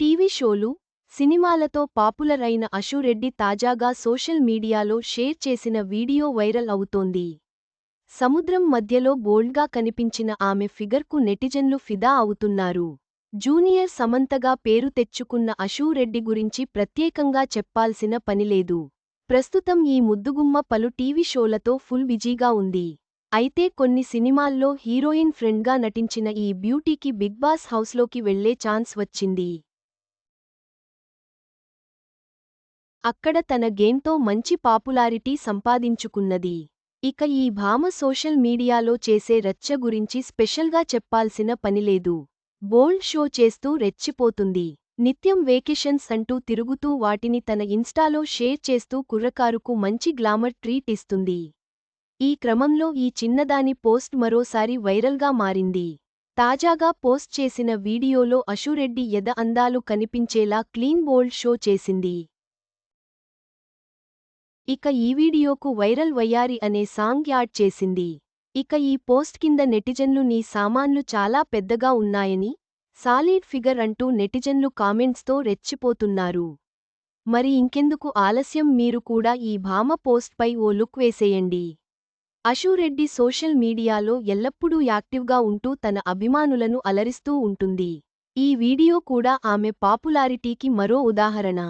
TV షోలు సినిమాలతో popular అయిన అశురెడ్డి తాజాగా సోషల్ మీడియాలో షేర్ చేసిన వీడియో వైరల్ అవుతోంది. సముద్రం మధ్యలో బోల్డ్గా కనిపించిన ఆమె ఫిగర్కు నెటిజన్లు ఫిదా అవుతున్నారు. జూనియర్ సమంతగా పేరు తెచ్చుకున్న అశూరెడ్డి గురించి ప్రత్యేకంగా చెప్పాల్సిన పనిలేదు ప్రస్తుతం ఈ ముద్దుగుమ్మ పలు టీవీ షోలతో ఫుల్ బిజీగా ఉంది. అయితే కొన్ని సినిమాల్లో హీరోయిన్ ఫ్రెండ్గా నటించిన ఈ బ్యూటీకి బిగ్ బాస్ హౌస్లోకి వెళ్ళే ఛాన్స్ వచ్చింది. అక్కడ తన గేమ్తో మంచి పాపులారిటీ సంపాదించుకున్నది. ఇక ఈ భామ సోషల్ మీడియాలో చేసే రచ్చ గురించి స్పెషల్గా చెప్పాల్సిన పనిలేదు బోల్డ్ షో చేస్తూ రెచ్చిపోతుంది. నిత్యం వేకేషన్స్ అంటూ తిరుగుతూ వాటిని తన ఇన్స్టాలో షేర్ చేస్తూ కుర్రకారుకు మంచి గ్లామర్ ట్రీట్ ఇస్తుంది. ఈ క్రమంలో ఈ చిన్నదాని పోస్ట్ మరోసారి వైరల్గా మారింది. తాజాగా పోస్ట్ చేసిన వీడియోలో అశురెడ్డి ఎద అందాలు కనిపించేలా క్లీన్ బోల్డ్ షో చేసింది. ఇక ఈ వీడియోకు వైరల్ వయ్యారి అనే సాంగ్ యాడ్ చేసింది. ఇక ఈ పోస్ట్ కింద నెటిజన్లు నీ సామాన్లు చాలా పెద్దగా ఉన్నాయని సాలిడ్ ఫిగర్ అంటూ నెటిజన్లు కామెంట్స్తో రెచ్చిపోతున్నారు. మరి ఇంకెందుకు ఆలస్యం మీరు కూడా ఈ భామ పోస్ట్పై ఓ లుక్ వేసేయండి. అశూరెడ్డి సోషల్ మీడియాలో ఎల్లప్పుడూ యాక్టివ్గా ఉంటూ తన అభిమానులను అలరిస్తూ ఉంటుంది. ఈ వీడియో కూడా ఆమె పాపులారిటీకి మరో ఉదాహరణ.